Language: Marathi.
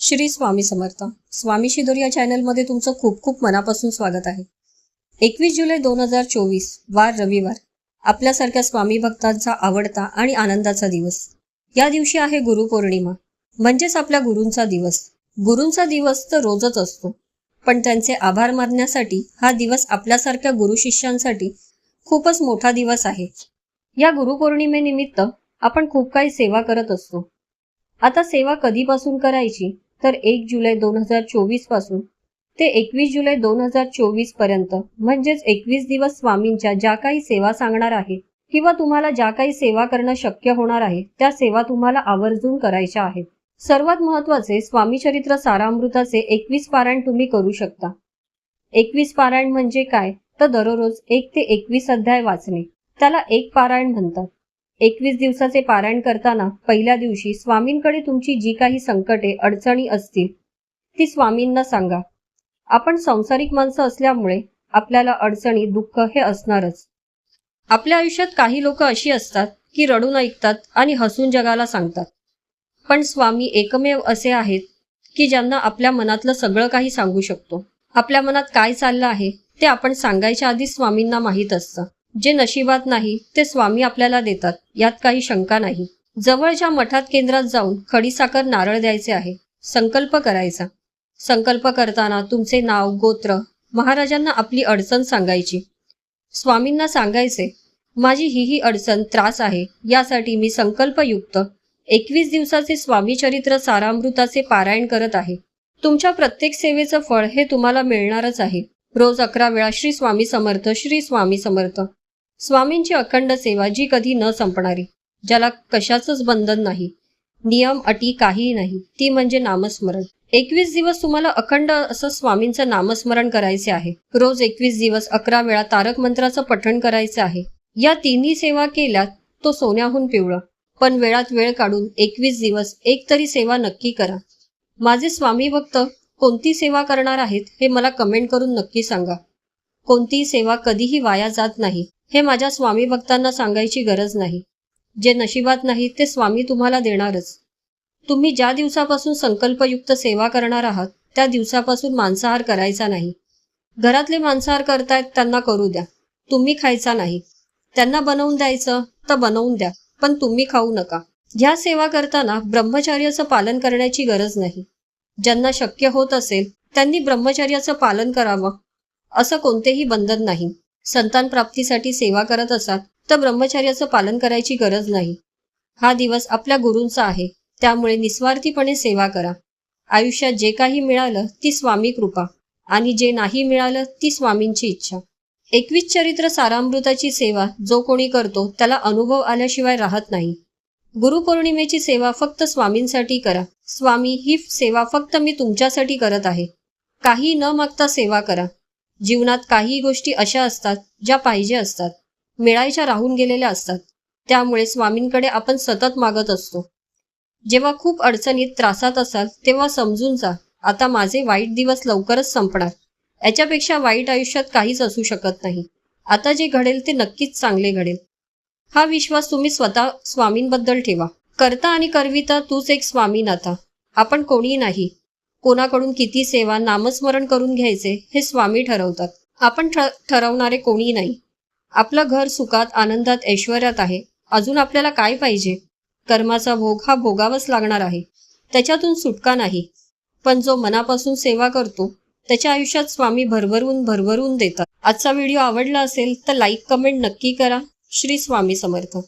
श्री स्वामी समर्थ. स्वामी शिदोर या चॅनलमध्ये तुमचं खूप खूप मनापासून स्वागत आहे. एकवीस जुलै दोन हजार चोवीस वार रविवार. आपल्यासारख्या स्वामी भक्तांचा आवडता आणि आनंदाचा दिवस. या दिवशी आहे गुरुपौर्णिमा म्हणजेच आपल्या गुरूंचा दिवस. गुरूंचा दिवस तर रोजच असतो. पण त्यांचे आभार मानण्यासाठी हा दिवस आपल्यासारख्या गुरु शिष्यांसाठी खूपच मोठा दिवस आहे. या गुरुपौर्णिमेनिमित्त आपण खूप काही सेवा करत असतो. आता सेवा कधीपासून करायची? तर एक जुलै दोन हजार चोवीसपासून ते एकवीस जुलै दोन हजार चोवीसपर्यंत. म्हणजेच एकवीस दिवस स्वामींच्या ज्या काही सेवा सांगणार आहे किंवा तुम्हाला ज्या काही सेवा करणं शक्य होणार आहे त्या सेवा तुम्हाला आवर्जून करायच्या आहेत. सर्वात महत्त्वाचे स्वामी चरित्र सारामृताचे एकवीस पारायण तुम्ही करू शकता. एकवीस पारायण म्हणजे काय? तर दररोज एक ते एकवीस अध्याय वाचणे. त्याला एक पारायण म्हणतात. एकवीस दिवसाचे पारायण करताना पहिल्या दिवशी स्वामींकडे तुमची जी काही संकटे अडचणी असतील ती स्वामींना सांगा. आपण संसारिक माणसं असल्यामुळे आपल्याला अडचणी दुःख हे असणारच. आपल्या आयुष्यात काही लोक अशी असतात की रडून ऐकतात आणि हसून जगाला सांगतात. पण स्वामी एकमेव असे आहेत की ज्यांना आपल्या मनातलं सगळं काही सांगू शकतो. आपल्या मनात काय चाललं आहे ते आपण सांगायच्या आधी स्वामींना माहीत असतं. जे नशिबात नाही ते स्वामी आपल्याला देतात यात काही शंका नाही. जवळच्या मठात केंद्रात जाऊन खडीसाखर नारळ द्यायचे आहे. संकल्प करायचा. संकल्प करताना तुमचे नाव गोत्र महाराजांना आपली अडचण सांगायची. स्वामींना सांगायचे माझी ही ही अडचण त्रास आहे यासाठी मी संकल्पयुक्त एकवीस दिवसाचे स्वामी चरित्र सारामृताचे पारायण करत आहे. तुमच्या प्रत्येक सेवेचं फळ हे तुम्हाला मिळणारच आहे. रोज अकरा वेळा श्री स्वामी समर्थ श्री स्वामी समर्थ. स्वामींची अखंड सेवा जी कधी न संपणारी ज्याला कशाचंच बंधन नाही नियम अटी काहीही नाही ती म्हणजे नामस्मरण. एकवीस दिवस तुम्हाला अखंड असं स्वामींचं नामस्मरण करायचे आहे. रोज एकवीस दिवस अकरा वेळा तारक मंत्राचं पठण करायचं आहे. या तिन्ही सेवा केल्या तो सोन्याहून पिवळा. पण वेळात वेळ काढून एकवीस दिवस एक तरी सेवा नक्की करा. माझे स्वामी भक्त कोणती सेवा करणार आहेत हे मला कमेंट करून नक्की सांगा. कोणतीही सेवा कधीही वाया जात नाही. हे माझ्या स्वामी भक्तांना सांगायची गरज नाही. जे नशिबात नाही ते स्वामी तुम्हाला देणारच. तुम्ही ज्या दिवसापासून संकल्पयुक्त सेवा करणार आहात त्या दिवसापासून मांसाहार करायचा नाही. घरातले मांसाहार करतायत त्यांना करू द्या. तुम्ही खायचा नाही. त्यांना बनवून द्यायचं तर बनवून द्या पण तुम्ही खाऊ नका. ह्या सेवा करताना ब्रह्मचर्याचं पालन करण्याची गरज नाही. ज्यांना शक्य होत असेल त्यांनी ब्रह्मचर्याचं पालन करावं असं कोणतेही बंधन नाही. संतान प्राप्तीसाठी सेवा करत असाल तर ब्रह्मचर्याचं पालन करायची गरज नाही. हा दिवस आपल्या गुरूंचा आहे त्यामुळे निस्वार्थीपणे सेवा करा. आयुष्यात जे काही मिळालं ती स्वामी कृपा आणि जे नाही मिळालं ती स्वामींची इच्छा. एकवीस चरित्र सारामृताची सेवा जो कोणी करतो त्याला अनुभव आल्याशिवाय राहत नाही. गुरुपौर्णिमेची सेवा फक्त स्वामींसाठी करा. स्वामी ही सेवा फक्त मी तुमच्यासाठी करत आहे. काही न मागता सेवा करा. जीवनात काही गोष्टी अशा असतात ज्या पाहिजे असतात. मिळायच्या राहून गेलेल्या असतात. त्यामुळे स्वामींकडे आपण सतत मागत असतो. जेव्हा खूप अडचणीत त्रासात असाल तेव्हा समजून जा. आता माझे वाईट दिवस लवकरच संपणार. याच्यापेक्षा वाईट आयुष्यात काहीच असू शकत नाही. आता जे घडेल ते नक्कीच चांगले घडेल. हा विश्वास तुम्ही स्वतः स्वामींबद्दल ठेवा. करता आणि करविता तूच एक स्वामी नाता. आपण कोणी नाही. कोणाकडून किती सेवा नामस्मरण करून घ्यायचे हे स्वामी ठरवतात. आपण ठ ठरवणारे कोणी नाही. आपलं घर सुखात आनंदात ऐश्वर्यात आहे. अजून आपल्याला काय पाहिजे? कर्माचा भोग हा भोगावाच लागणार आहे. त्याच्यातून सुटका नाही. पण जो मनापासून सेवा करतो त्याच्या आयुष्यात स्वामी भरभरून भरभरून देतात. आजचा व्हिडिओ आवडला असेल तर लाईक कमेंट नक्की करा. श्री स्वामी समर्थ.